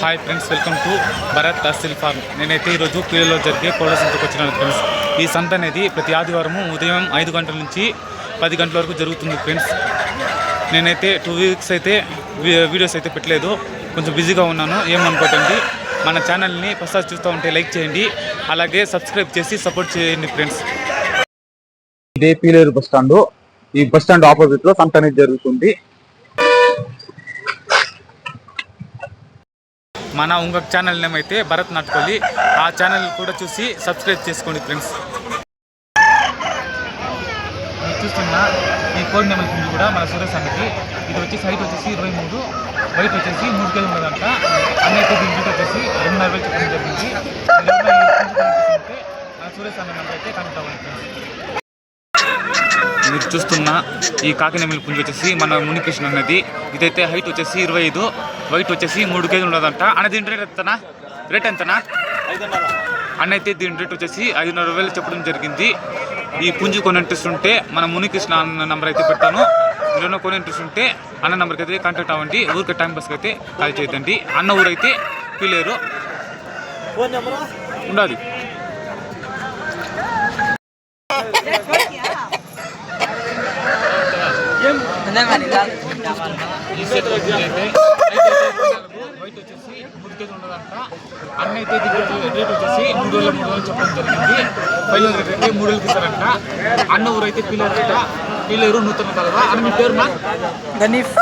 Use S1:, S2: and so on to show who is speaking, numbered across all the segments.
S1: Hi friends welcome to Bharat Tehsil farm నేనైతే ఈరోజు పీలలో జరిగే కోళ్ళ సంతకు వచ్చినాను ఫ్రెండ్స్. ఈ సంత అనేది ప్రతి ఆదివారం ఉదయం ఐదు గంటల నుంచి పది గంటల వరకు జరుగుతుంది ఫ్రెండ్స్. నేనైతే టూ వీక్స్ అయితే వీడియోస్ అయితే పెట్టలేదు. కొంచెం బిజీగా ఉన్నాను. ఏమనుకోకండి మన ఛానల్ని ఫస్ట్ చూస్తూ ఉంటే లైక్ చేయండి. అలాగే సబ్స్క్రైబ్ చేసి సపోర్ట్ చేయండి ఫ్రెండ్స్.
S2: ఇదే పీలేరు బస్ స్టాండ్. ఈ బస్ స్టాండ్ ఆపోజిట్లో సంత అనేది జరుగుతుంది.
S1: మన ఇంకొక ఛానల్ నేమ్ అయితే భరత్ నాటుకోలి. ఆ ఛానల్ కూడా చూసి సబ్స్క్రైబ్ చేసుకోండి ఫ్రెండ్స్ చూస్తున్న ఈ కోడి నెమలి పుంజు కూడా మన సురేష్ అన్నది ఇది వచ్చేసి హైట్ వచ్చేసి ఇరవై మూడు వైట్ వచ్చేసి మూడు కేజీ ఉన్నదంట. అన్న అయితే దీని వచ్చేసి రెండున్నర వేలు చెప్పడం జరిగింది సురేష్ అన్న నెంబర్ అయితే కనెక్ట్ అవ్వండి మీరు చూస్తున్న ఈ కాకినెమిలి పుంజు వచ్చేసి మన మునికృష్ణ అన్నది ఇదైతే హైట్ వచ్చేసి ఇరవై ఐదు వైట్ వచ్చేసి మూడు కేజీలు ఉన్నదంట. అన్న దీని రేట్ ఎంతనా? రేట్ ఎంతనా? అన్న అయితే దీని రేట్ వచ్చేసి ఐదున్నర వేలు చెప్పడం జరిగింది. ఈ పుంజు కొని ఇంట్రెస్ట్ ఉంటే మన మునికృష్ణ అన్న నంబర్ అయితే పెడతాను. మీరు కొని ఇంట్రెస్ట్ ఉంటే అన్న నెంబర్కి అయితే కాంటాక్ట్ అవ్వండి. ఊరికి టైం పాస్కి అయితే కాల్ చేయదండి అన్న ఊరైతే పీలేరు ఉండాలి ఈ సెట్ అయితే అయితే వైట్ వచ్చేసి మూడు ఉండదంట అన్న అయితే రేట్ వచ్చేసి మూడు వేల మూడు వేలు చెప్పడం జరిగింది ఫైనల్ రేట్ అయితే మూడు వేలకి ఇస్తారంట అన్న ఊరు అయితే పిల్లలు అంట పీలేరు నూతన కలదా అన్న మీ పేరు నా
S3: గనీఫ్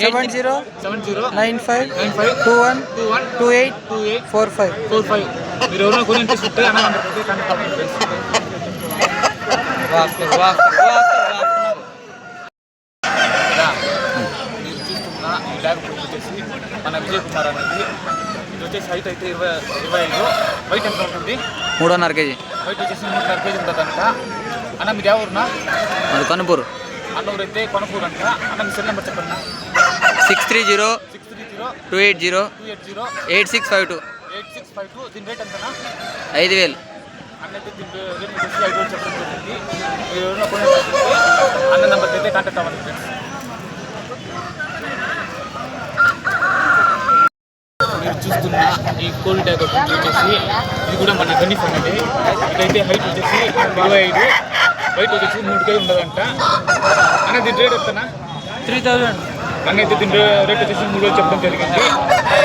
S1: చెప్పండి
S3: seven zero
S1: seven zero
S3: nine five
S1: nine five
S3: two one
S1: two one
S3: two eight
S1: two eight
S3: four five
S1: four five మీరు ఎవరైనా అన్న అవ్వండి ఫ్రెండ్స్ కదా మీరు చూస్తున్న ఈ ల్యాబ్ ఫోటో వచ్చేసి మన విజయ్ కుమార్ అనేది ఇది వచ్చేసి హైట్ అయితే ఇరవై ఇరవై ఐదు. వైట్ ఎంత ఉంటుంది?
S3: మూడున్నర కేజీ.
S1: వైట్ వచ్చేసి మూడున్నర కేజీ ఉంటుందంట. అన్న మీరు ఎవరున్నా
S3: అది కనుపూరు.
S1: అన్న ఊరైతే కొనపూర్ అంట. అన్న మీ సెల్ నెంబర్ చెప్పండి
S3: six three zero
S1: six three zero
S3: two eight zero
S1: two eight zero
S3: eight six five two.
S1: Eight six five two దీని రేట్ ఎంతనా?
S3: ఐదు వేలు.
S1: అన్న అయితే దీని రేట్ వచ్చేసి ఐదు వేలు చెప్పడం జరిగింది. అన్న నెంబర్కి అయితే కాంటాక్ట్ అవ్వండి ఫ్రెండ్స్ చూస్తున్న ఈ కోల్డ్ ట్యాగ్ వచ్చేసి ఇది కూడా మన గని అనేది ఇదైతే హైట్ వచ్చేసి ఇరవై ఐదు. వైట్ వచ్చేసి మూడు కేజీ ఉండదంట. అన్న దీని రేట్ ఎంతనా
S3: త్రీ థౌజండ్
S1: అన్న అయితే దీని రేట్ వచ్చేసి మూడు వేలు చెప్పడం జరిగింది.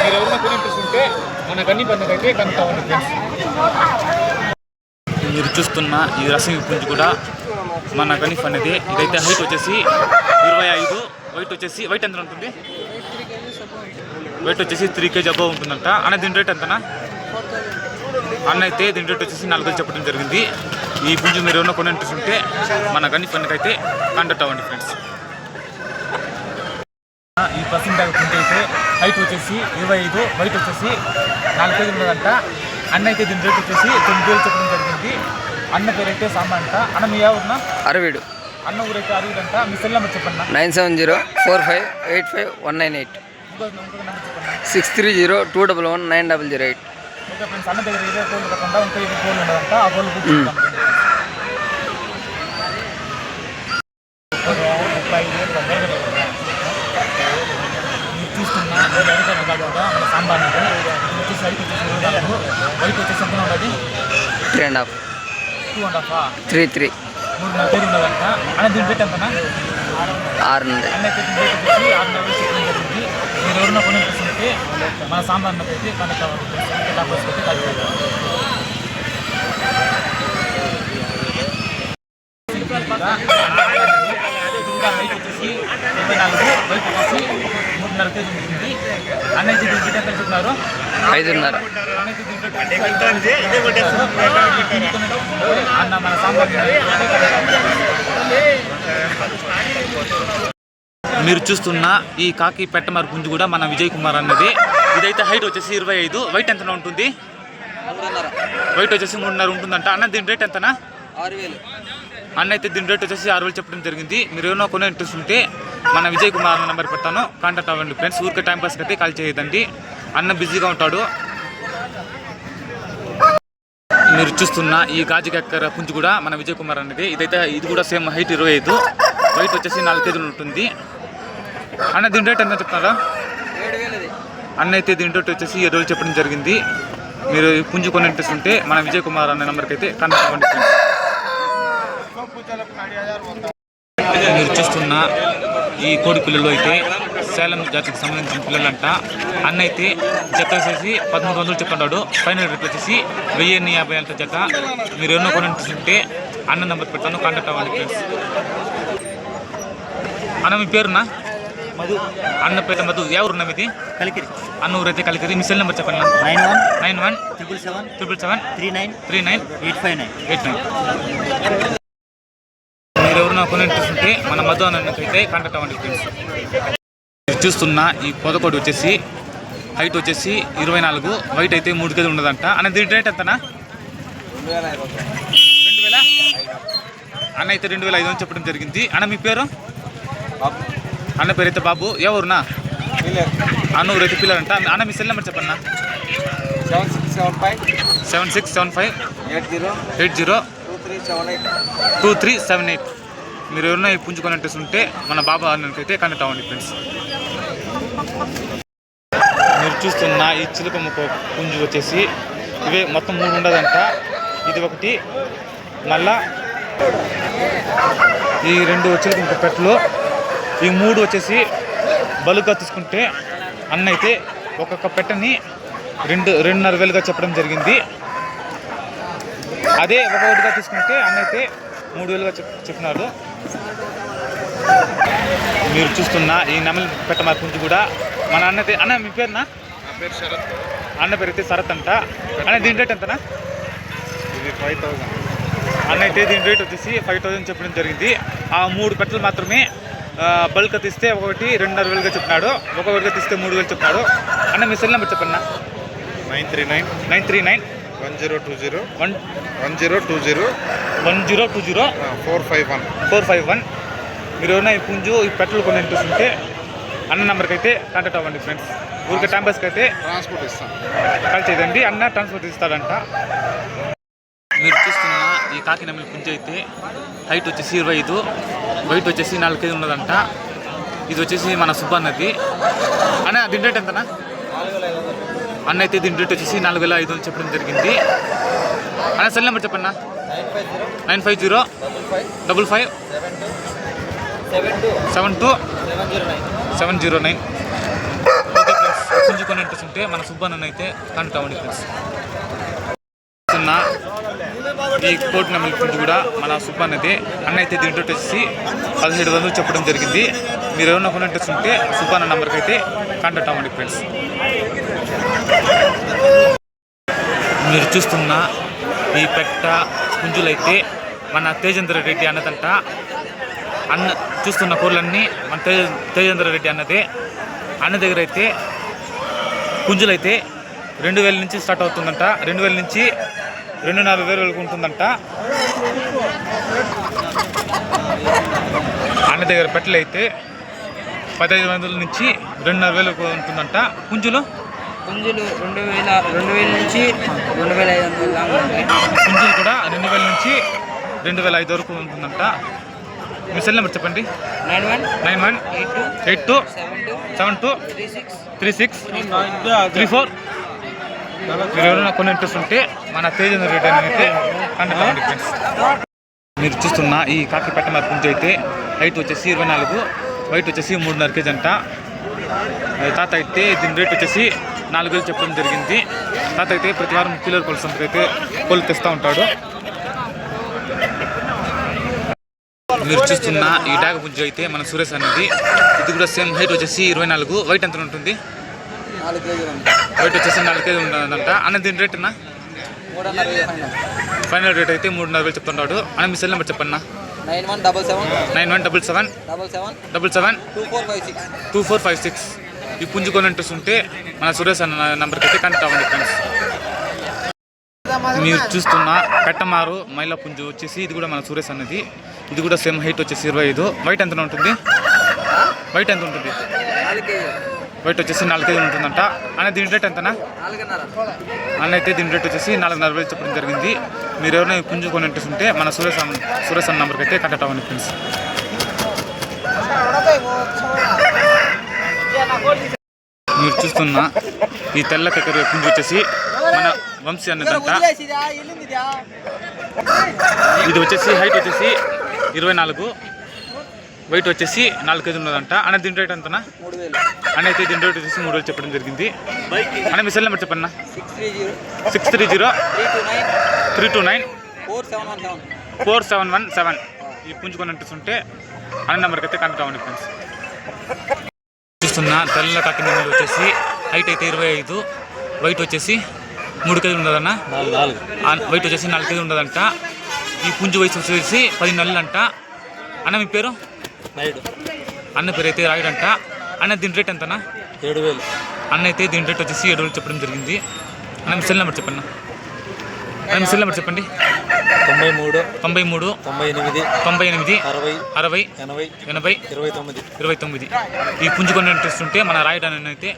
S1: మీరు ఎవరైనా కొని ఇంట్రెస్ట్ ఉంటే మన గన్ని పండుగ అయితే కనుక అవ్వండి ఫ్రెండ్స్. మీరు చూస్తున్న ఈ రసం పుంజు కూడా మన గనిఫ్ అనేది ఇదైతే హైట్ వచ్చేసి ఇరవై ఐదు. వైట్ వచ్చేసి వైట్ ఎంత ఉంటుంది? వెయిట్ వచ్చేసి త్రీ కేజీ అబౌవ్ ఉంటుందంట. అన్న దీని రేట్ ఎంతనా? అన్న అయితే దీని రేట్ వచ్చేసి నాలుగు వేలు చెప్పడం జరిగింది. ఈ పుంజు మీరు ఏమైనా కొన్ని ఇంట్రెస్ట్ ఉంటే మన గని పనికి అయితే కాంటాక్ట్ అవ్వండి ఫ్రెండ్స్ ఈ పర్సెంట్ పుంజు అయితే హైట్ వచ్చేసి ఇరవై ఐదు వైట్ వచ్చేసి నాలుగు కేజీలు ఉన్నదంట. అన్న అయితే దీని రేట్ వచ్చేసి తొమ్మిది వేలు చెప్పడం జరిగింది. అన్న పేరు అయితే అంట. అన్న మీ ఎవరున్నా
S3: అరవీడు.
S1: అన్న ఊరైతే అరుగుదంట మీ సెల్ నెంబర్ చెప్పండి
S3: nine seven zero four five eight five one nine eight.
S1: ఇంకో ఇంకొక నెంబర్ చెప్పండి
S3: six three zero two double one nine double zero eight
S1: okay friends అన్న దగ్గర ఇరవై కోళ్ళు కాకుండా ఇంకా ఇరవై కోళ్ళు ఉండదంట ఆ కోళ్ళు కూర్చుంటాం ముప్పై ఐదు వేలు దగ్గర పెట్టారు. మీరు చూస్తున్న ఈ అడిగిన కాకుండా మన సాంబార్ అంటే ఇది వచ్చేసి హైట్ వచ్చేసి ఇరవై నాలుగు వైట్ వచ్చేసి ఎంత ఉంటుంది
S3: three and half
S1: two and half
S3: three three
S1: మూడున్నర పేరు ఉండదంట అన్న దీని రేట్ ఎంతనా
S3: ఆరు నుండి
S1: అన్న అయితే దీని రేట్ వచ్చేసి ఆరు నెలలు చెప్పడం జరిగింది మీరు ఎవరైనా కొని ఉంటే మన సాంబార్ అయితే కనెక్ట్ అవ్వాలి డాక్టర్స్ అయితే కాల్ చేయాలి ఇరవై నాలుగు బైక్ వచ్చేసి మూడున్నర కేజీ ఉంటుంది.
S3: ఐదున్నర.
S1: అన్న మన సాంబార్ మీరు చూస్తున్న ఈ కాకి పెట్టమర పుంజు కూడా మన విజయ్ కుమార్ అన్నది. ఇదైతే హైట్ వచ్చేసి ఇరవై ఐదు. వైట్ ఎంత ఉంటుంది? వైట్ వచ్చేసి మూడున్నర ఉంటుందంట. అన్న దీని రేట్ ఎంతనా?
S3: ఆరు వేలు
S1: అన్న అయితే దీని రేట్ వచ్చేసి ఆరు వేలు చెప్పడం జరిగింది. మీరు ఏమైనా కొనే ఇంట్రెస్ట్ ఉంటే మన విజయ్ కుమార్ అన్న నెంబర్ పెడతాను. కాంటాక్ట్ అవ్వండి ఫ్రెండ్స్ ఊరికే టైం పాస్కి అయితే కాల్ చేయదండి. అన్న బిజీగా ఉంటాడు. మీరు చూస్తున్న ఈ గాజుకెక్కర పుంజు కూడా మన విజయ్ కుమార్ అనేది ఇదైతే ఇది కూడా సేమ్ హైట్ ఇరవై ఐదు. వైట్ వచ్చేసి నాలుగు కేజీలు ఉంటుంది. అన్న దీని రేట్ ఎంత చెప్తారా? అన్న అయితే దీంట్లో వచ్చేసి ఈ రోజు చెప్పడం జరిగింది. మీరు ఈ పుంజు కొని ఇంట్రెస్ట్ ఉంటే మన విజయ్ కుమార్ అనే నెంబర్కి అయితే కాంటాక్ట్ అవ్వండి మీరు చూస్తున్న ఈ కోడి పిల్లలు అయితే సేలం జాతికి సంబంధించిన పిల్లలంట. అన్న అయితే జత వచ్చేసి పదమూడు వందలు చెప్తున్నాడు. ఫైనల్ రేట్ వచ్చేసి వెయ్యి యాభై అంత జత. మీరు ఎన్నో కొని ఉంటే అన్న నెంబర్ పెడతాను కాంటాక్ట్ ఫ్రెండ్స్ అన్న మీ పేరునా?
S4: మధు.
S1: అన్న పేట మధు. ఎవరున్నా మీది?
S4: కలికిరి.
S1: అన్న ఊరైతే కలికిరి. మీ సెల్ నెంబర్ చెప్పండి
S4: nine one
S1: nine one
S4: triple seven
S1: triple seven
S4: three nine
S1: three nine
S4: eight five nine.
S1: Eight nine. మీరు ఎవరైనా కొని ఇంట్రెస్ట్ ఉంటే మన మధు అన్నకైతే కాంటాక్ట్ అవ్వండి ఫ్రెండ్స్. మీరు చూస్తున్న ఈ పొదకోడి వచ్చేసి హైట్ వచ్చేసి ఇరవై నాలుగు వైట్ అయితే మూడు కేజీలు ఉండదంట అన్న దీని రేట్ ఎంతనా? రెండు వేల అన్న అయితే రెండు వేల ఐదు వందలు చెప్పడం జరిగింది. అన్న మీ పేరు? అన్న పేరు అయితే బాబు. ఎవరునా అన్న ఊరైతే పిల్లలంట. అన్న మీ సెల్ నెంబర్ చెప్పన్నా?
S3: Seven six seven five
S1: seven six seven five
S3: eight zero
S1: eight zero
S3: two three seven eight
S1: two three seven eight. మీరు ఎవరైనా ఈ పుంజుకొని ఇంట్రెస్ట్ ఉంటే మన బాబా అన్నకి అయితే కాంటాక్ట్ అవ్వండి ఫ్రెండ్స్ మీరు చూస్తున్న ఈ చిలుకమ్మ కో- పుంజు వచ్చేసి ఇవే మొత్తం మూడు ఉండదంట. ఇది ఒకటి. మళ్ళా ఈ రెండు చిలుకమ్మ పెట్టలు ఈ మూడు వచ్చేసి బలుగా తీసుకుంటే అన్న అయితే ఒక్కొక్క పెట్టని రెండు రెండున్నర వేలుగా చెప్పడం జరిగింది. అదే ఒకటిగా తీసుకుంటే అన్న అయితే మూడు వేలుగా చెప్ చెప్పినాడు. మీరు చూస్తున్న ఈ నెమలి పెట్ట మార్పుంచి కూడా మన అన్న అయితే- అన్న మీ పేరునా? అన్న పేరు అయితే శరత్ అంట. అన్న దీని రేట్ ఎంతనా?
S2: ఇది ఫైవ్ థౌసండ్
S1: అన్న అయితే దీని రేట్ వచ్చేసి ఫైవ్ చెప్పడం జరిగింది. ఆ మూడు పెట్టలు మాత్రమే బల్క్ తీస్తే ఒకటి రెండున్నర వేలుగా చెప్పినాడు. ఒకటిగా తీస్తే మూడు వేలు చెప్పినాడు. అన్న మీ cell number చెప్పన్న?
S2: Nine three nine.
S1: Nine three nine.
S2: One zero two zero.
S1: One
S2: one zero two zero.
S1: One zero two zero.
S2: Four five one.
S1: Four five one. మీరు ఎవరైనా ఈ పుంజు ఈ పెట్రోల్ కొని ఇంట్రెస్ట్ ఉంటే అన్న నెంబర్కి అయితే కాంటాక్ట్ అవ్వండి ఫ్రెండ్స్. ఊరికే టైం పాస్కి అయితే
S2: ట్రాన్స్పోర్ట్ ఇస్తాం.
S1: కాల్ చేయదండి అన్న ట్రాన్స్పోర్ట్ ఇస్తాడంట. మీరు చూస్తున్న ఈ కాకి నెమలి అయితే హైట్ వచ్చేసి ఇరవై ఐదు వెయిట్ వచ్చేసి నాలుగు కేజీ ఉన్నదంట. ఇది వచ్చేసి మన సుబ్బన్నది అన్న దీని రేట్ ఎంతనా అన్న అయితే దీని రేట్ వచ్చేసి నాలుగు వేల ఐదు వందలు చెప్పడం జరిగింది. అన్న సెల్ నెంబర్ చెప్పన్నా? Nine five zero. Double five. Seven two. Seven zero nine. Okay friends పుంజుకొని interest ఉంటే మన సుబ్బన్న అయితే కాంటాక్ట్ అవ్వండి ఫ్రెండ్స్. చిన్న ఈ కోర్టు నెంబర్ ఫుడ్ కూడా మన సుబ్బన్నది. అన్న అయితే దీంట్లో వచ్చేసి పదిహేడు వందలు చెప్పడం జరిగింది. మీరు ఏమన్నా కొన్ని ఇంట్రెస్ట్ ఉంటే సుబ్బన్న నెంబర్కి అయితే కాంటాక్ట్ అవ్వండి ఫ్రెండ్స్. మీరు చూస్తున్న ఈ పెట్ట పుంజులైతే మన తేజేంద్ర రెడ్డి అన్నదంట. అన్న చూస్తున్న కోళ్ళన్నీ మన తేజ తేజేంద్ర రెడ్డి అన్నదే. అన్న దగ్గర అయితే పుంజులైతే రెండు వేల నుంచి స్టార్ట్ అవుతుందంట. రెండు వేల నుంచి రెండున్నర వేల వరకు ఉంటుందంట అన్న దగ్గర పెట్టలు అయితే పదహైదు వందల నుంచి రెండున్నర వేలకు ఉంటుందంట పుంజులు?
S3: పుంజులు రెండు వేల రెండు వేల నుంచి రెండు వేల ఐదు వందల
S1: పుంజులు కూడా రెండు వేల నుంచి రెండు వేల ఐదు వరకు ఉంటుందంట. మీ సెల్ నెంబర్ చెప్పండి.
S3: Nine one
S1: nine one
S3: eight two
S1: eight two
S3: seven two
S1: seven two
S3: three six
S1: three six three four మీరు ఎవరైనా కొన్ని ఇంట్రెస్ట్ ఉంటే మన తేజేంద్ర రెడ్డి అని అయితే ఫ్రెండ్స్ మీరు చూస్తున్న ఈ కాకి పెట్ట మరి అయితే హైట్ వచ్చేసి ఇరవై నాలుగు వైట్ వచ్చేసి మూడున్నర కేజీ అంట. తాత అయితే దీని రేట్ వచ్చేసి నాలుగు వేలు చెప్పడం జరిగింది. తాత అయితే ప్రతి వారం కిలో కొలుసంతకు అయితే కోళ్ళు తెస్తూ ఉంటాడు. మీరు చూస్తున్న ఈ డాగ పుంజ అయితే మన సురేష్ అనేది. ఇది కూడా సేమ్ హైట్ వచ్చేసి ఇరవై నాలుగు వైట్ ఎంత ఉంటుంది?
S3: నాలుగు కేజీలు
S1: వైట్ వచ్చేసి నాలుగు కేజీ ఉంటుందంట అన్న దీని రేట్ అన్న? ఫైనల్ రేట్ అయితే మూడున్నర వేలు చెప్తున్నాడు అన్న మీ సెల్ నెంబర్ చెప్పన్నా?
S3: Nine one double seven
S1: nine one double seven
S3: double seven
S1: double seven
S3: two four five six
S1: two four five six ఈ పుంజుకొని ఇంట్రెస్ట్ ఉంటే మన సురేష్ అన్న నెంబర్కి అయితే కాంటాక్ట్ అవ్వండి ఫ్రెండ్స్ మీరు చూస్తున్న కట్టమారు మైలా పుంజు వచ్చేసి ఇది కూడా మన సురేష్ అన్నది. ఇది కూడా సేమ్ హైట్ వచ్చేసి ఇరవై ఐదు. వైట్ ఎంత ఉంటుంది? వైట్ ఎంత ఉంటుంది
S3: వెయిట్
S1: వైట్ వచ్చేసి నాలుగు కేజీలు ఉంటుందంట. అన్న దీని రేట్ ఎంతనా? అన్న అయితే దీని రేట్ వచ్చేసి నాలుగున్నర వేలు చెప్పడం జరిగింది. మీరు ఎవరైనా పుంజు కొని ఉంటే మన సురేష్ సురేష్ అన్న నెంబర్కి అయితే కాంటాక్ట్ అవ్వండి ఫ్రెండ్స్ మీరు మీరు చూస్తున్న ఈ తెల్ల కక్కర పుంజు వచ్చేసి మన వంశీ అన్నదంట. ఇది వచ్చేసి హైట్ వచ్చేసి ఇరవై నాలుగు. వెయిట్ వచ్చేసి నాలుగు కేజీ ఉన్నదంట. అన్న దీని రేట్ ఎంతనా అన్న అయితే దీని రేట్ వచ్చేసి మూడు వేలు చెప్పడం జరిగింది. అన్న మీ cell number చెప్పన్న
S3: six three zero
S1: three two nine
S3: four seven one seven.
S1: Four seven one seven ఈ పుంజుకొని అంటుంటే అన్న నెంబర్కి అయితే కనెక్ట్ అవ్వండి ఫ్రెండ్స్. చూస్తున్న తెల్ల కాకి నెంబర్ వచ్చేసి హైట్ అయితే ఇరవై ఐదు. వెయిట్ వచ్చేసి మూడు కేజీలు ఉండదన్న వెయిట్ వచ్చేసి నాలుగు కేజీలు ఉండదంట ఈ పుంజు వయసు వచ్చేసి పది నెలలు అంట అన్న మీ పేరు?
S3: నైడు
S1: అన్న పేరు అయితే రాయుడంట. అన్న దీని రేట్ ఎంతనా
S3: ఏడు వేలు.
S1: అన్న అయితే దీని రేట్ వచ్చేసి ఏడు వేలు చెప్పడం జరిగింది. అన్న మీ సెల్ నెంబర్ చెప్పండి అన్న. మీ సెల్ నెంబర్ చెప్పండి.
S3: తొంభై మూడు
S1: తొంభై మూడు
S3: తొంభై ఎనిమిది
S1: తొంభై ఎనిమిది
S3: అరవై
S1: అరవై
S3: ఎనభై
S1: ఎనభై
S3: ఇరవై తొమ్మిది.
S1: ఇరవై తొమ్మిది. ఈ పుంజుకొని ఇంట్రెస్ట్ ఉంటే మన రాయడానికి అయితే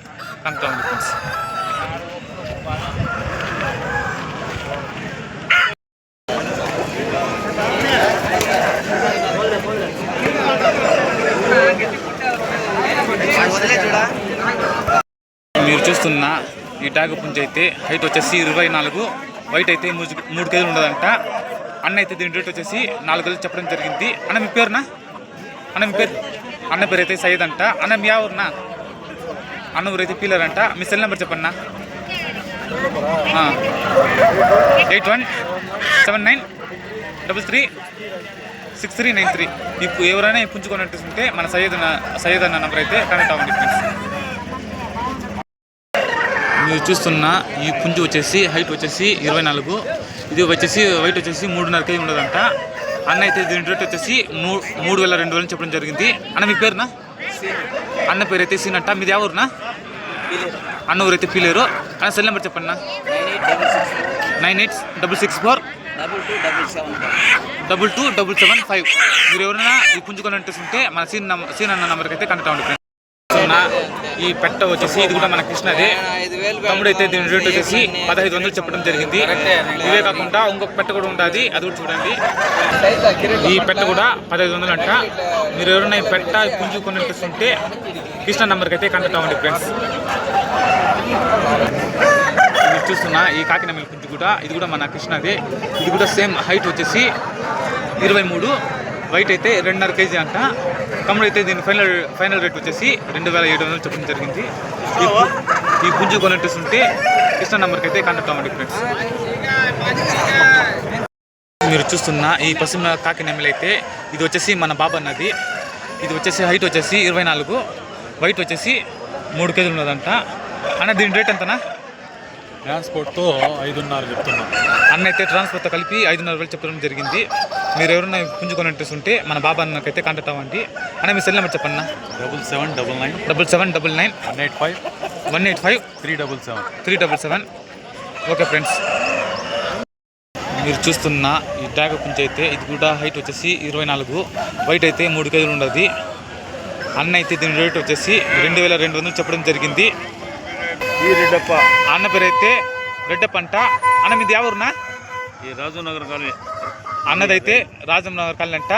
S1: ఫ్రెండ్స్. మీరు ఈ ట్యాగ్ పుంజ అయితే హైట్ వచ్చేసి ఇరవై నాలుగు వైట్ అయితే మూడు మూడు కేజీలు ఉండదంట. అన్న అయితే దీని రేట్ వచ్చేసి నాలుగు కేజీలు చెప్పడం జరిగింది. అన్న మీ పేరునా? అన్న మీ పేరు? అన్న పేరు అయితే సయ్యద్ అంట. అన్న మీ ఊరునా? అన్న ఊరు అయితే పీలర్ అంట. మీ సెల్ నెంబర్ చెప్పన్నా? Eight one seven nine double three six three nine three. ఇప్పుడు ఎవరైనా ఈ పుంజుకొని ఉంటే మన సయ్యద్ సయ్యద్ అన్న నెంబర్ అయితే కనెక్ట్ అవ్వండి ఫ్రెండ్స్ మీరు చూస్తున్న ఈ పుంజు వచ్చేసి హైట్ వచ్చేసి ఇరవై నాలుగు. ఇది వచ్చేసి వైట్ వచ్చేసి మూడున్నర కేజీ ఉండదంట. అన్న అయితే దీని రేట్ వచ్చేసి మూడు వేల రెండు వేలు చెప్పడం జరిగింది. అన్న మీ పేరునా? అన్న పేరు అయితే సీన్ అంట మీది ఎవరునా అన్న ఊరైతే పీలేరు. అన్న సెల్ నెంబర్ చెప్పండి
S3: nine eight double six
S1: four.
S3: Seven
S1: double two double seven five. మీరు ఎవరైనా ఈ పుంజుకొని ఉంటే మన సీన్ సీన్ అన్న నెంబర్కి అయితే కనెక్ట్ అవ్వండి చూస్తున్న ఈ పెట్ట వచ్చేసి ఇది కూడా మన కృష్ణది. తమ్ముడు అయితే దీని రేట్ వచ్చేసి పదహైదు వందలు చెప్పడం జరిగింది. ఇవే కాకుండా ఇంకొక పెట్ట కూడా ఉంటుంది అది కూడా చూడండి. ఈ పెట్ట కూడా పదహైదు వందలు అంట. మీరు ఎవరైనా ఈ పెట్ట పుంజు కొని ఉంటే కృష్ణ నెంబర్కి అయితే కాంటాక్ట్ అవ్వండి ఫ్రెండ్స్. మీరు చూస్తున్న ఈ కాకినమిల్ పుంజు కూడా ఇది కూడా మన కృష్ణది. ఇది కూడా సేమ్ హైట్ వచ్చేసి ఇరవై మూడు. వైట్ అయితే రెండున్నర కేజీ అంట. తమ్ముడు అయితే దీని ఫైనల్ ఫైనల్ రేట్ వచ్చేసి రెండు వేల ఏడు వందలు చెప్పడం జరిగింది. ఈ పుంజు కొనట్టుంటే కృష్ణ నెంబర్కి అయితే కాంటాక్ట్ అవ్వండి ఫ్రెండ్స్. మీరు చూస్తున్న ఈ పశ్చిమ కాకి నెమ్మలి అయితే ఇది వచ్చేసి మన బాబా అన్నది ఇది వచ్చేసి హైట్ వచ్చేసి ఇరవై నాలుగు వైట్ వచ్చేసి మూడు కేజీలు ఉన్నదంట. అన్న దీని రేట్ ఎంతనా?
S4: ట్రాన్స్పోర్ట్తో ఐదున్నర చెప్తున్నా.
S1: అన్న అయితే ట్రాన్స్పోర్ట్తో కలిపి ఐదున్నర వేలు చెప్పడం జరిగింది. మీరు ఎవరైనా పుంజుకొని ఇంట్రెస్ట్ ఉంటే మన బాబా అన్నకైతే కాంటాక్ట్ అవ్వండి. అన్న మీ cell number చెప్పన్న?
S4: Double seven double nine
S1: double seven double nine
S4: one eight five
S1: one eight five
S4: three double seven
S1: three double seven. Okay friends మీరు చూస్తున్న ఈ ట్యాగ్ పుంజ అయితే ఇది కూడా హైట్ వచ్చేసి ఇరవై నాలుగు వైట్ అయితే మూడు కేజీలు ఉండదు అన్న అయితే దీని రేట్ వచ్చేసి రెండు వేల రెండు వందలు చెప్పడం జరిగింది.
S4: ఈ రెడ్డప్ప.
S1: అన్న పేరు అయితే రెడ్డప్ప అంట అన్న మీది ఎవరునా
S4: ఈ రాజునగర్ కాలనీ.
S1: అన్నదైతే రాజంనగర్ కాలనీ అంట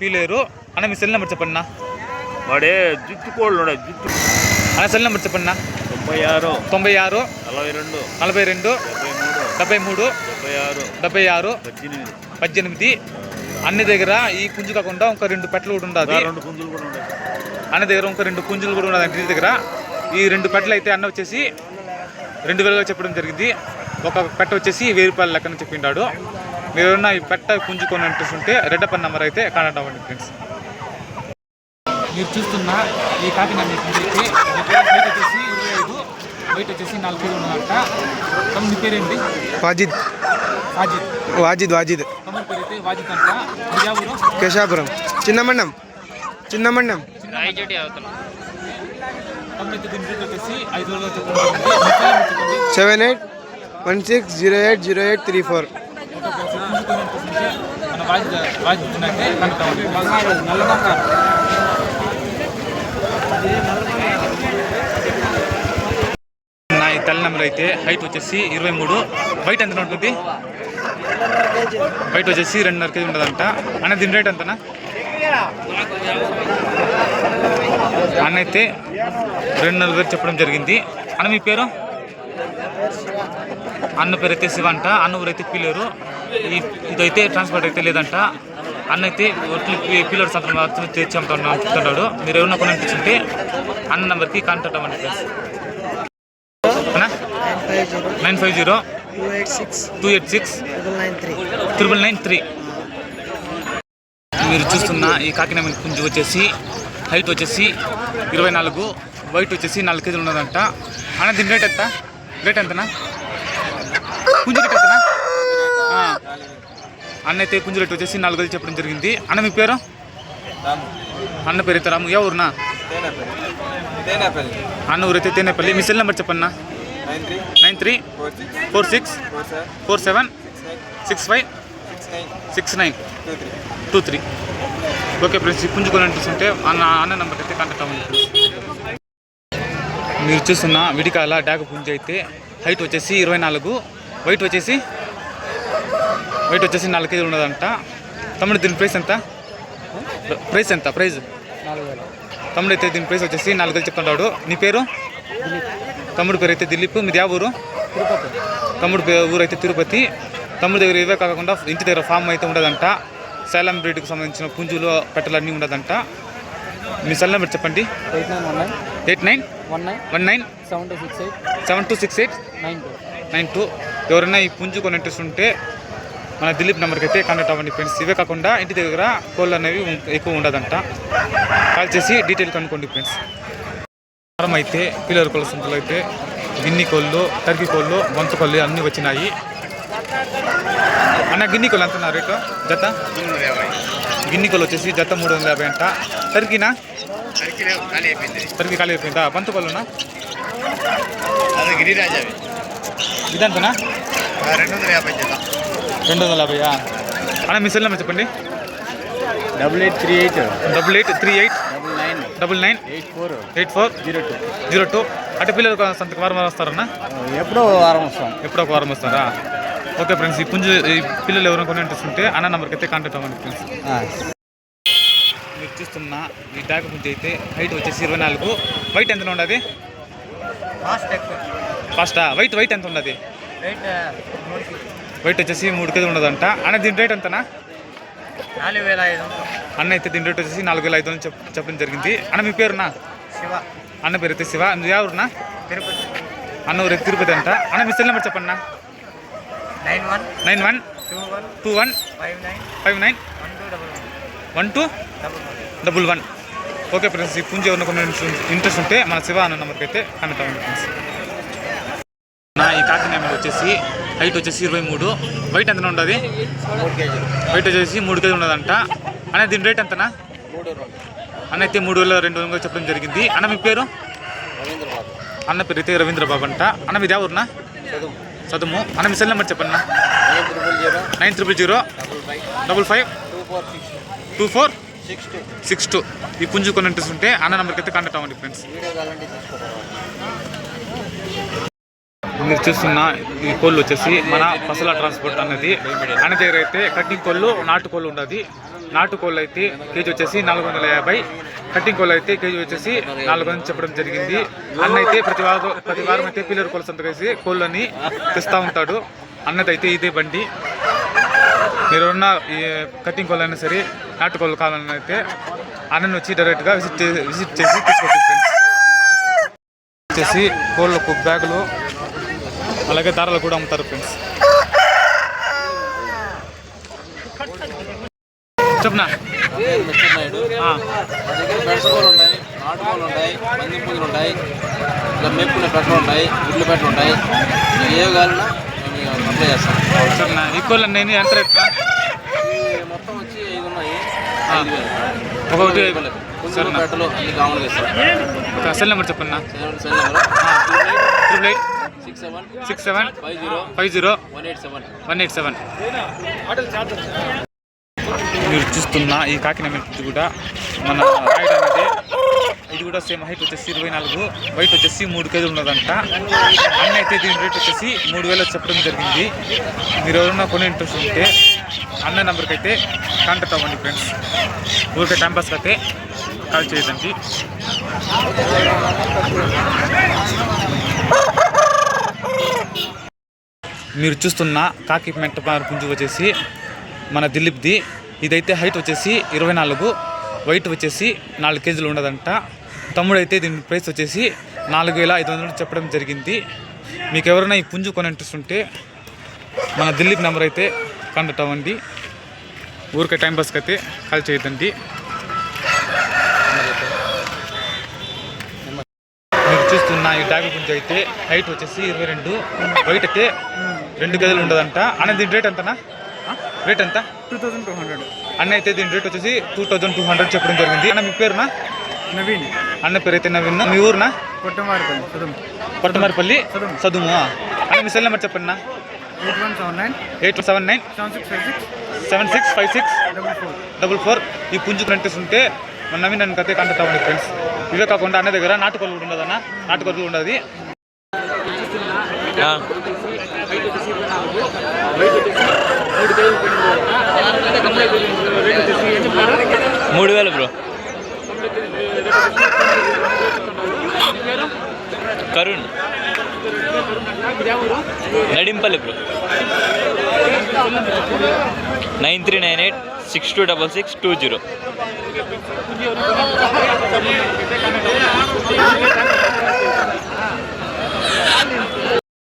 S1: పీలేరు. అన్న మీ సెల్ నెంబర్ చెప్పండి
S4: వాడే జుట్టు కోళ్ళు జుట్టు
S1: అన్న సెల్ నెంబర్ చెప్పండి
S4: తొంభై ఆరు
S1: తొంభై ఆరు
S4: నలభై రెండు
S1: నలభై రెండు
S4: డెబ్బై మూడు
S1: డెబ్బై
S4: ఆరు
S1: డెబ్బై ఆరు
S4: పద్దెనిమిది.
S1: పద్దెనిమిది. అన్ని దగ్గర ఈ పుంజు కాకుండా ఇంకా రెండు పెట్టలు కూడా ఉండదు.
S4: రెండు పుంజులు కూడా ఉన్నాయి
S1: అన్న దగ్గర ఇంకా రెండు పుంజులు కూడా ఉన్నది ఇంటి దగ్గర ఈ రెండు పెట్టలు అయితే అన్న వచ్చేసి రెండు వేలుగా చెప్పడం జరిగింది. ఒక పెట్ట వచ్చేసి వెయ్యి రూపాయల లెక్కన చెప్పిండాడు. మీరు ఎవరన్నా ఈ పెట్ట పుంజు కొని ఇంట్రెస్ట్ ఉంటే రెడ్డప్పన్ నెంబర్ అయితే కాంటాక్ట్ అవ్వండి ఫ్రెండ్స్. మీరు చూస్తున్న ఈ కాకినాడ పుంజు అయితే హైట్ వచ్చేసి ఇరవై ఐదు వెయిట్ వచ్చేసి ఉన్నదంట. తమ మీ పేరేంటి?
S5: వాజిద్.
S1: వాజిద్.
S5: వాజిద్ వాజిద్.
S1: తమ పేరు అయితే వాజిద్ అంట.
S5: కేశాపురం. చిన్నమండం చిన్నమండం
S1: తొమ్మిది దీని రేట్ వచ్చేసి ఐదు వేలు చెప్పండి మీ పేరు ఏమిటి చెప్పండి
S5: seven eight one six zero eight zero eight three four.
S1: నా తల నెంబర్ అయితే హైట్ వచ్చేసి ఇరవై మూడు. బయట ఎంత ఉంటుంది? బయట వచ్చేసి రెండున్నర కేజీ ఉంటుందంట. అన్న దీని రేట్ ఎంతనా? అన్న అయితే రెండు నెలల పేరు చెప్పడం జరిగింది. అన్న మీ పేరు? అన్న పేరు అయితే శివ అంట. అన్న ఊరైతే పిల్లరు. ఈ ఇదైతే ట్రాన్స్పోర్ట్ అయితే లేదంట. అన్న అయితే ఒట్లు పిల్లర్ సంతకం తెచ్చి అమ్ముతున్నాడు మీరు ఎవరైనా కొన్ని అనిపించుంటే అన్న నెంబర్కి కాంటాక్ట్ అవ్వండి అన్నా?
S3: Nine five zero two eight six
S1: two eight six
S3: double nine three
S1: triple nine three మీరు చూస్తున్న ఈ కాకినాడ పుంజు వచ్చేసి హైట్ వచ్చేసి ఇరవై నాలుగు వైట్ వచ్చేసి నాలుగు కేజీలు ఉన్నదంట. అన్న దీని రేట్ ఎంత? రేట్ ఎంతనా? పుంజు రేట్ ఎంతనా. అన్న అయితే పుంజు రేట్ వచ్చేసి నాలుగు వేలు చెప్పడం జరిగింది. అన్న మీ పేరు? అన్న పేరు అయితే రాము. ఏ ఊరునా? అన్న ఊరైతే తేనేపల్లి. మీ సెల్ నెంబర్ చెప్పన్నా? Nine three. Four six. Four seven. Six five. Six nine. Two three. Okay friends ఈ పుంజు కొనంటే అన్న అన్న నెంబర్ అయితే కాంటాక్ట్ అవ్వండి. మీరు చూస్తున్న విడికాల డాగ పుంజు అయితే హైట్ వచ్చేసి ఇరవై నాలుగు వైట్ వచ్చేసి వైట్ వచ్చేసి నాలుగు కేజీలు ఉన్నదంట. తమ్ముడు దీని ప్రైస్ ఎంత? ప్రైస్ ఎంత? ప్రైస్ తమ్ముడు అయితే దీని ప్రైస్ వచ్చేసి నాలుగు వేలు చెప్తున్నాడు నీ పేరు? తమ్ముడు పేరు అయితే దిలీప్. మీది యా ఊరు? తమ్ముడు ఊరు అయితే తిరుపతి. తమ్ముడు దగ్గర ఇవే కాకుండా ఇంటి దగ్గర ఫామ్ అయితే ఉండదంట. సేలం బ్రీడ్కి సంబంధించిన పుంజులు పెట్టలు అన్నీ ఉండదంట. మీ సెల్ నెంబర్ చెప్పండి.
S3: Eight nine one nine
S1: eight nine
S3: one nine
S1: one nine
S3: seven two six eight
S1: seven two six eight
S3: nine two
S1: nine two. ఎవరైనా ఈ పుంజు కొని ఇంట్రెస్ట్ ఉంటే మన దిలీప్ నెంబర్కి అయితే కాంటాక్ట్ అవ్వండి ఫ్రెండ్స్. ఇవే కాకుండా ఇంటి దగ్గర కోళ్ళు అనేవి ఎక్కువ ఉండదంట. కాల్ చేసి డీటెయిల్ కనుక్కోండి ఫ్రెండ్స్. వారం అయితే పిల్లల కోళ్ళ సంతలో అయితే గిన్ని కోళ్ళు టర్కీ కోళ్ళు వంత కోళ్ళు అన్నీ వచ్చినాయి. అన్న గిన్ని కోళ్ళు ఎంత రేటు? జత? గిన్ని కోళ్ళు వచ్చేసి జత మూడు వందల యాభై అంట. టర్కీనా టర్కీ ఖాళీ అయిపోయిందా?
S5: గిరిరాజావి
S1: ఇదంతనా?
S5: రెండు వందల యాభై జత.
S1: రెండు వందల యాభైయా? అన్న మీ సెల్ నెంబర్ చెప్పండి.
S5: Double eight three eight.
S1: Double eight three eight.
S5: Double nine.
S1: Double nine.
S5: Eight four.
S1: Eight four.
S5: Zero two.
S1: Zero two. అంటే పిల్లలు సంతకు వారం వారం వస్తారన్న?
S5: ఎప్పుడో వారం వస్తాం.
S1: ఎప్పుడో ఒక వారం వస్తారా? ఓకే ఫ్రెండ్స్ ఈ పుంజు ఈ పిల్లలు ఎవరైనా కొని ఇంట్రెస్ట్ ఉంటే అన్న నెంబర్కి అయితే కాంటాక్ట్ అవ్వండి ఫ్రెండ్స్. మీరు చూస్తున్న ఈ డాగ పుంజు అయితే హైట్ వచ్చేసి ఇరవై నాలుగు. వైట్ ఎంత ఉండదు? ఫస్టా వైట్ వైట్ ఎంత ఉన్నది వైట్ వచ్చేసి మూడు కేజీ ఉండదంట. అన్న దీని రేట్ ఎంతనా?
S3: నాలుగు వేల ఐదు
S1: అన్న అయితే దీని రేట్ వచ్చేసి నాలుగు వేల ఐదు వందలు చెప్ చెప్పడం జరిగింది. అన్న మీ పేరునా?
S3: శివ.
S1: అన్న పేరు అయితే శివ. నువ్వు ఎవరునా
S3: తిరుపతి.
S1: అన్న ఊరు తిరుపతి అంట. అన్న మీ సెల్ నెంబర్ చెప్పన్నా
S3: nine one
S1: nine one
S3: two one
S1: two one
S3: five nine
S1: five nine
S3: one two double one
S1: one two
S3: double one
S1: double one. Okay friends ఈ పుంజు ఎవరిన కొన్ని ఇంట్రెస్ట్ ఉంటే మన శివ అన్న నెంబర్కి అయితే కనెక్ట్ అవ్వండి ఫ్రెండ్స్. నా ఈ కాకి నెంబర్ వచ్చేసి హైట్ వచ్చేసి ఇరవై మూడు. వైట్ ఎంత ఉండదు? వైట్ వచ్చేసి మూడు కేజీ ఉన్నదంట. అన్న దీని రేట్ ఎంతనా? అన్న అయితే మూడు వేల రెండు వందలు చెప్పడం జరిగింది. అన్న మీ పేరు? అన్న పేరు అయితే రవీంద్ర బాబు అంట. అన్న మీది ఎవరునా
S5: చదువు
S1: అన్న మీ సెల్ నెంబర్ చెప్పండి
S5: nine triple zero double five two four six
S1: two ఈ పుంజు కొన్ని ఇంట్రెస్ట్ ఉంటే అన్న నెంబర్కి అయితే కాంటాక్ట్ అవ్వండి ఫ్రెండ్స్ మీరు చూస్తున్న ఈ కోళ్ళు వచ్చేసి మన పసల ట్రాన్స్పోర్ట్ అనేది అన్న దగ్గర అయితే కట్టింగ్ కోళ్ళు నాటు కోళ్ళు ఉండదు. నాటుకోళ్ళు అయితే కేజీ వచ్చేసి నాలుగు వందల యాభై. కట్టింగ్ కోళ్ళు అయితే కేజీ వచ్చేసి నాలుగు వందలు చెప్పడం జరిగింది. అన్న అయితే ప్రతి వారం ప్రతి వారం అయితే పిల్లల కోళ్ళ సంత వేసి కోళ్ళని తెస్తూ ఉంటాడు. అన్నదైతే ఇదే బండి. మీరు ఉన్న ఈ కట్టింగ్ కోళ్ళు అయినా సరే నాటుకోళ్ళు కావాలని అయితే అన్నని వచ్చి డైరెక్ట్గా విజిట్ విజిట్ చేసి తీసుకోవచ్చు ఫ్రెండ్స్. వచ్చేసి కోళ్ళకు బ్యాగులు అలాగే ధరలు కూడా అమ్ముతారు ఫ్రెండ్స్. చెప్పనా?
S6: నాయుడు మా దగ్గర ఉంటాయి నాటుకోలు ఉంటాయి పంది ఉంటాయి ఇంకా మేపుకునే పెట్టలు ఉంటాయి గుడ్లు పెట్టలు ఉంటాయి ఏ కావాలన్నా మేము అప్లై చేస్తాం
S1: సరేనా ఈ నేను ఎంత రేట్
S6: మొత్తం వచ్చి ఐదు ఉన్నాయి ఐదు వేలు
S1: ఒకటి
S6: ఐదు. వేలకు. పెట్టలు అన్ని కామన్గా ఇస్తాం
S1: సెల్ నెంబర్ చెప్పన్నా?
S6: Cell number
S1: triple eight.
S6: Six seven.
S1: Six seven
S6: five zero.
S1: Five zero.
S6: One eight seven
S1: one eight seven. మీరు చూస్తున్న ఈ కాకినాడ మిర్చి కూడా మన రాయుడు ఇది కూడా సేమ్ హైట్ వచ్చేసి ఇరవై నాలుగు వైట్ వచ్చేసి మూడు కేజీలు ఉన్నదంట. అన్న అయితే దీని రేట్ వచ్చేసి మూడు వేలు చెప్పడం జరిగింది. మీరు ఎవరైనా కొని ఇంట్రెస్ట్ ఉంటే అన్న నెంబర్కి అయితే కాంటాక్ట్ అవ్వండి ఫ్రెండ్స్ ఊరికే టైం అయితే కాల్ చేయడానికి మీరు చూస్తున్న కాకి మెంట పుంజు వచ్చేసి మన దిలీప్ది ఇదైతే హైట్ వచ్చేసి ఇరవై నాలుగు వెయిట్ వచ్చేసి నాలుగు కేజీలు ఉండదంట. తమ్ముడు అయితే దీని ప్రైస్ వచ్చేసి నాలుగు వేల ఐదు వందలు చెప్పడం జరిగింది. మీకు ఎవరైనా ఈ పుంజు కొని ఇంట్రెస్ట్ ఉంటే మన దిలీప్ నెంబర్ అయితే కాంటాక్ట్ అవ్వండి. ఊరికే టైం పాస్కి అయితే కాల్ చేయదండి మీరు చూస్తున్న ఈ డాగి పుంజు అయితే హైట్ వచ్చేసి ఇరవై రెండు వెయిట్ అయితే రెండు గదులు ఉండదంట. అనేది దీని రేట్ ఎంతనా రేట్ ఎంత?
S5: టూ థౌసండ్ టూ హండ్రెడ్
S1: అన్న అయితే దీని రేట్ వచ్చేసి టూ థౌజండ్ టూ హండ్రెడ్ చెప్పడం జరిగింది. అన్న మీ పేరునా?
S5: నవీన్.
S1: అన్న పేరు అయితే నవీన్ మీ ఊరునా?
S5: కొట్టంవారిపల్లి చదువు
S1: పట్టమారిపల్లి చదువు అన్న మీ సెల్ నెంబర్ చెప్పండి
S5: eight one seven nine.
S1: Eight seven nine.
S5: Seven six five six.
S1: Seven six five six
S5: double four.
S1: Double four. ఈ పుంజు ప్రింటెస్ ఉంటే మన నవీన్ నన్ను కతే కాంటాక్ట్ అవ్వండి ఫ్రెండ్స్ ఇవే కాకుండా అన్న దగ్గర నాటుకోలు కూడా ఉండదన్న నాటుకోలు కూడా ఉండదు
S7: మూడు వేలు bro. Karun. Nadimpalli bro. Nine three nine eight six two double six two zero.